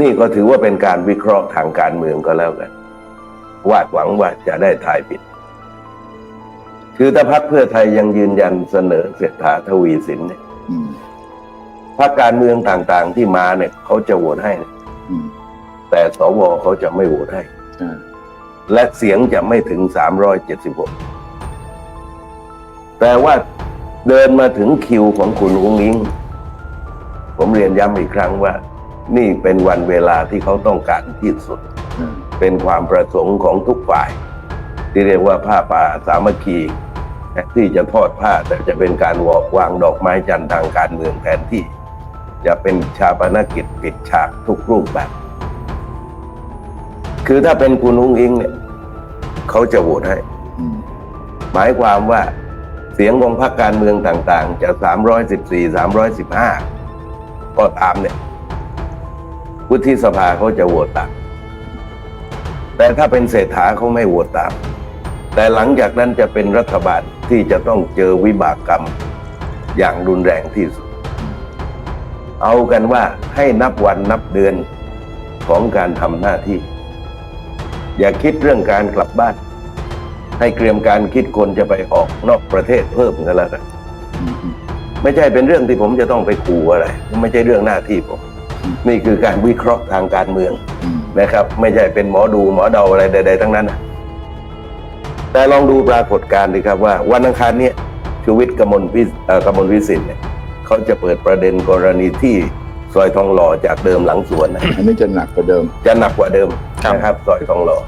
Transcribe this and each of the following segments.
นี่ก็ถือว่าเป็นการวิเคราะห์ทางการเมืองก็แล้วกัน วาดหวังว่าจะได้ทายผิด คือถ้าพักเพื่อไทยยังยืนยันเสนอเศรษฐาทวีสินเนี่ยอืมพักการเมืองต่างๆที่มาเนี่ยเขาจะโหวตให้นะอืมแต่สวเขาจะไม่โหวตให้อ่าและเสียงจะไม่ถึง376แต่ว่าเดินมาถึงคิวของคุณอุ้งอิง ผมเรียนย้ำอีกครั้งว่า นี่เป็นวันเวลาที่เขาต้องการที่สุดอ่าเป็นความประสงค์ของทุกฝ่าย ที่เรียกว่าผ้าป่าสามัคคีที่จะทอดผ้าแต่จะเป็นการววางดอกไม้จันทร์ทางการเมืองแทนที่ จะเป็นชาปนกิจปิดฉากทุกรูปแบบ คือถ้าเป็นคุณอุ้งอิงเนี่ยเขาจะโหวตให้อืมหมายความว่าเสียงของพรรคการเมืองต่าง ๆ จะ 314 315 ก็ตามเนี่ย วุฒิสภาเขาจะโหวตตามแต่ถ้าเป็นเศรษฐาเขาไม่โหวตตาม แต่หลังจากนั้นจะเป็นรัฐบาลที่จะต้องเจอวิบากกรรมอย่างรุนแรงที่สุด เอากันว่าให้นับวันนับเดือนของการทำหน้าที่ อย่าคิดเรื่องการกลับบ้าน ให้เตรียมการคิดคนจะไปออกนอกประเทศเพิ่มกันแล้วกันไม่ใช่เป็นเรื่องที่ผมจะต้องไปขู่อะไร ไม่ใช่เรื่องหน้าที่ผม นี่คือการวิเคราะห์ทางการเมืองอืมนะครับ ไม่ใช่เป็นหมอดูหมอเดาอะไรใด ๆ ทั้งนั้นนะแต่ลองดูปรากฏการณ์ดีครับว่า วันอังคารเนี้ยชูวิทย์กมลวิสเอ่อกมลวิสิทธิ์เนี่ยเขาจะเปิดประเด็นกรณีที่ซอยทองหล่อจากเดิมหลังสวนนะอันนี้จะหนักกว่าเดิม จะหนักกว่าเดิมครับนะครับซอยทองหล่อ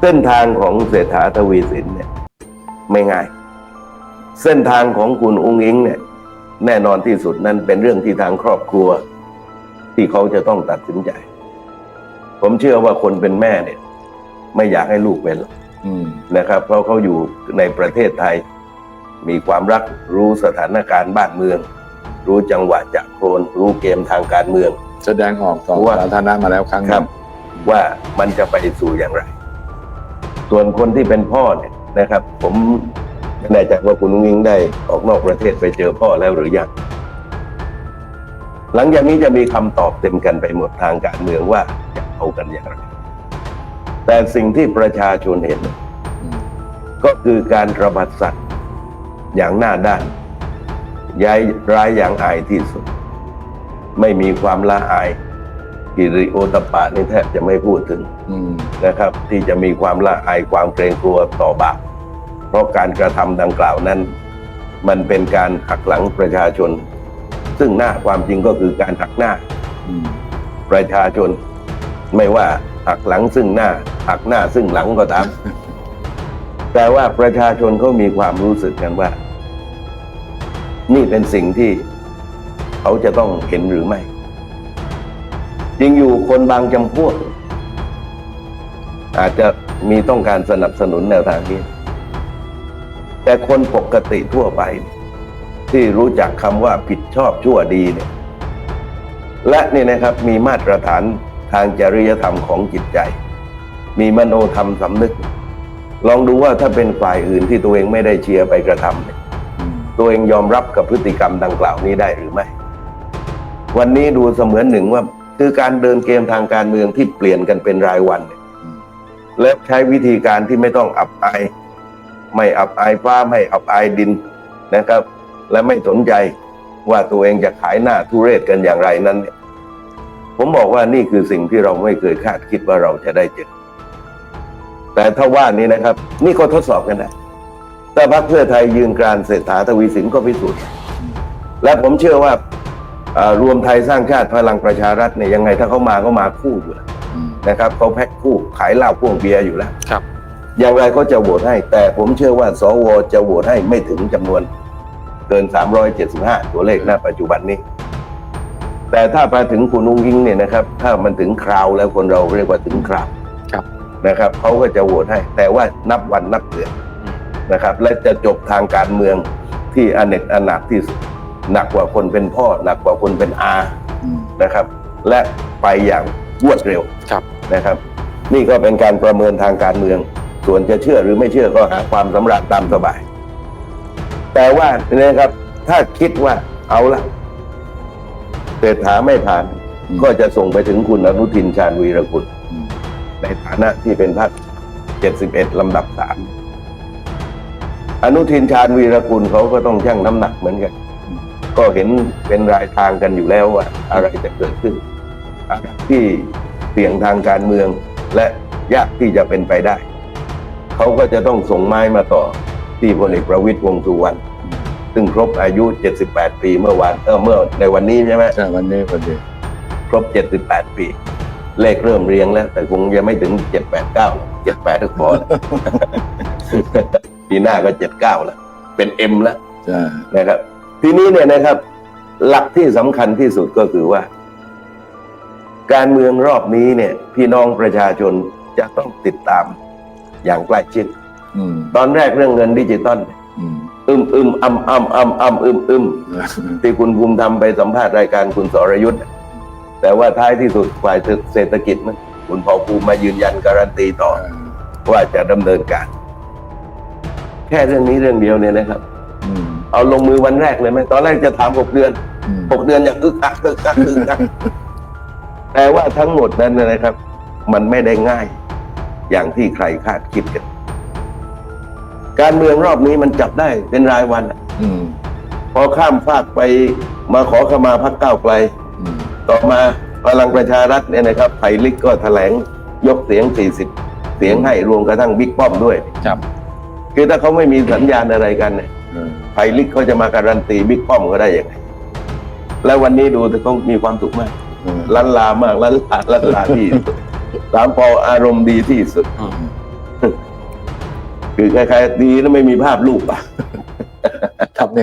เส้นทางของเศรษฐาทวีสินเนี่ย ไม่ง่าย เส้นทางของคุณอุ้งอิงเนี่ย แน่นอนที่สุดนั้นเป็นเรื่องที่ทางครอบครัว ที่เขาจะต้องตัดสินใจ ผมเชื่อว่าคนเป็นแม่เนี่ย ไม่อยากให้ลูกเป็นหรอกอืมนะครับ เพราะเขาอยู่ในประเทศไทย มีความรักรู้สถานการณ์บ้านเมือง รู้จังหวะจะโครนรู้เกมทางการเมือง แสดงออกต่อว่าสาธารณะมาแล้วครั้งหคนึ่รับงว่ามันจะไปสู่อย่างไร ส่วนคนที่เป็นพ่อเนี่ยนะครับ ผม ไม่แน่ใจว่าคุณนุ้งอิงได้ออกนอกประเทศไปเจอพ่อแล้วหรือยังหลังจากนี้จะมีคำตอบเต็มกันไปหมดทางการเมืองว่าจะเอากันอย่างไรแต่สิ่งที่ประชาชนเห็นอืมก็คือการระบาดสัตว์อย่างหน้าด้านย้ายร้ายอย่างอายที่สุด ไม่มีความละอายกิริโอตปปะนี่แทบจะไม่พูดถึงอืมนะครับ ที่จะมีความละอายความเกรงกลัวต่อบาปเพ ราะการกระทำดังกล่าวนั้น มันเป็นการหักหลังประชาชน ซึ่งหน้าความจริงก็คือการหักหน้าประชาชน ไม่ว่าหักหลังซึ่งหน้าหักหน้าซึ่งหลังก็ตาม แต่ว่าประชาชนเขามีความรู้สึกกันว่า นี่เป็นสิ่งที่เขาจะต้องเห็นหรือไม่จริงอยู่คนบางจำพวก อาจจะมีต้องการสนับสนุนแนวทางนี้ แต่คนปกติทั่วไป ที่รู้จักคำว่าผิดชอบชั่วดีเนี่ยและนี่นะครับมีมาตรฐานทางจริยธรรมของจิตใจ มีมโนธรรมสำนึก ลองดูว่าถ้าเป็นฝ่ายอื่นที่ตัวเองไม่ได้เชียร์ไปกระทำเนี่ยอืมตัวเองยอมรับกับพฤติกรรมดังกล่าวนี้ได้หรือไม่ วันนี้ดูเสมือนหนึ่งว่าคือการเดินเกมทางการเมืองที่เปลี่ยนกันเป็นรายวันเนี่ยอืมและใช้วิธีการที่ไม่ต้องอับอาย ไม่อับอายฟ้าไม่อับอายดินนะครับ และไม่สนใจว่าตัวเองจะขายหน้าทุเรศกันอย่างไรนั้น ผมบอกว่านี่คือสิ่งที่เราไม่เคยคาดคิดว่าเราจะได้เจอแต่ถ้าว่านี้นะครับ นี่ก็ทดสอบกันนะถ้าพรรคเพื่อไทยยืนกรานเศรษฐาทวีสินก็พิสูจน์และผมเชื่อว่ารวมไทยสร้างชาติพลังประชารัฐเนี่ยยังไงถ้าเขามาก็มาคู่อยู่แล้วนะครับเขาแพ็คคู่ขายเหล้าพ่วงเบียร์อยู่แล้วครับ อย่างไรก็จะโหวตให้ แต่ผมเชื่อว่าสวจะโหวตให้ไม่ถึงจำนวนเกิน 375 ตัวเลขณปัจจุบันนี้ แต่ถ้าไปถึงคุณอุ้งยิงเนี่ยนะครับ ถ้ามันถึงคราวแล้วคนเราเรียกว่าถึงคราวครับนะครับเขาก็จะโหวตให้ แต่ว่านับวันนับเดือนอืมนะครับ และจะจบทางการเมืองที่อเนกอนาถที่สุดหนักกว่าคนเป็นพ่อ หนักกว่าคนเป็นอาอืมนะครับ และไปอย่างรวดเร็วครับนะครับ นี่ก็เป็นการประเมินทางการเมือง ส่วนจะเชื่อหรือไม่เชื่อก็หาความสำราญตามสบาย แต่ว่านะครับ ถ้าคิดว่าเอาละเศรษฐาไม่ผ่าน อืม ก็จะส่งไปถึงคุณอนุทินชาญวีรกุล อืม ในฐานะที่เป็นพรรค71 ลำดับสามอนุทินชาญวีรกุลเขาก็ต้องชั่งน้ำหนักเหมือนกันก็เห็นเป็นรายทางกันอยู่แล้วว่า อะไรจะเกิดขึ้นอะไรที่เสี่ยงทางการเมืองและยากที่จะเป็นไปได้ เขาก็จะต้องส่งไม้มาต่อที่พลเอกประวิตยวงษ์สุวรรณซึ่งครบอายุ 78 ปีเมื่อวานเออเมื่อในวันนี้ใช่ไหมใช่วันนี้พอดีครบ 78 ปี เลขเริ่มเรียงแล้ว แต่คงยังไม่ถึง 789 78ก็พอแล้วปีหน้าก็ 79 แล้ว เป็น M แล้วใช่นะครับ ทีนี้เนี่ยนะครับ หลักที่สำคัญที่สุดก็คือว่า การเมืองรอบนี้เนี่ย พี่น้องประชาชนจะต้องติดตาม อย่างใกล้ชิดอืมตอนแรกเรื่องเงินดิจิตอลอืมอึมอึมอ้ำอ้ำอ้ำอ้ำอึมอึมที่คุณภูมิธรรมไปสัมภาษณ์รายการคุณสรยุทธ์แต่ว่าท้ายที่สุดฝ่ายเศรษฐกิจมันคุณพอภูมิมายืนยันการันตีต่อ ว่าจะดำเนินการ แค่เรื่องนี้เรื่องเดียวเนี่ยนะครับอืมเอาลงมือวันแรกเลยไหมตอนแรกจะถามหกเดือนอืมหกเดือนอย่างอึกอักอึกอักอึกอักแต่ว่าทั้งหมดนั้นเนยนะครับ มันไม่ได้ง่าย อย่างที่ใครคาดคิดกัน การเมืองรอบนี้มันจับได้เป็นรายวันอะอืมพอข้ามฟากไปมาขอขมาพักก้าวไกลอืมต่อมาพลังประชารัฐเนี่ยนะครับไผ่ลิกก็แถลงยกเสียง 40 เสียงให้รวมกระทั่งบิ๊กป้อมด้วยครับ คือถ้าเขาไม่มีสัญญาณอะไรกันเนี่ยเออไผ่ลิกเขาจะมาการันตีบิ๊กป้อมก็ได้ยังไงแล้ววันนี้ดูแต่เขามีความสุขมากเออล้านลามากล้านลาล้านลาที่ สุดสามปออารมณ์ดีที่สุด คือคล้ายๆดีแล้วไม่มีภาพลูกอะครับเนี่ย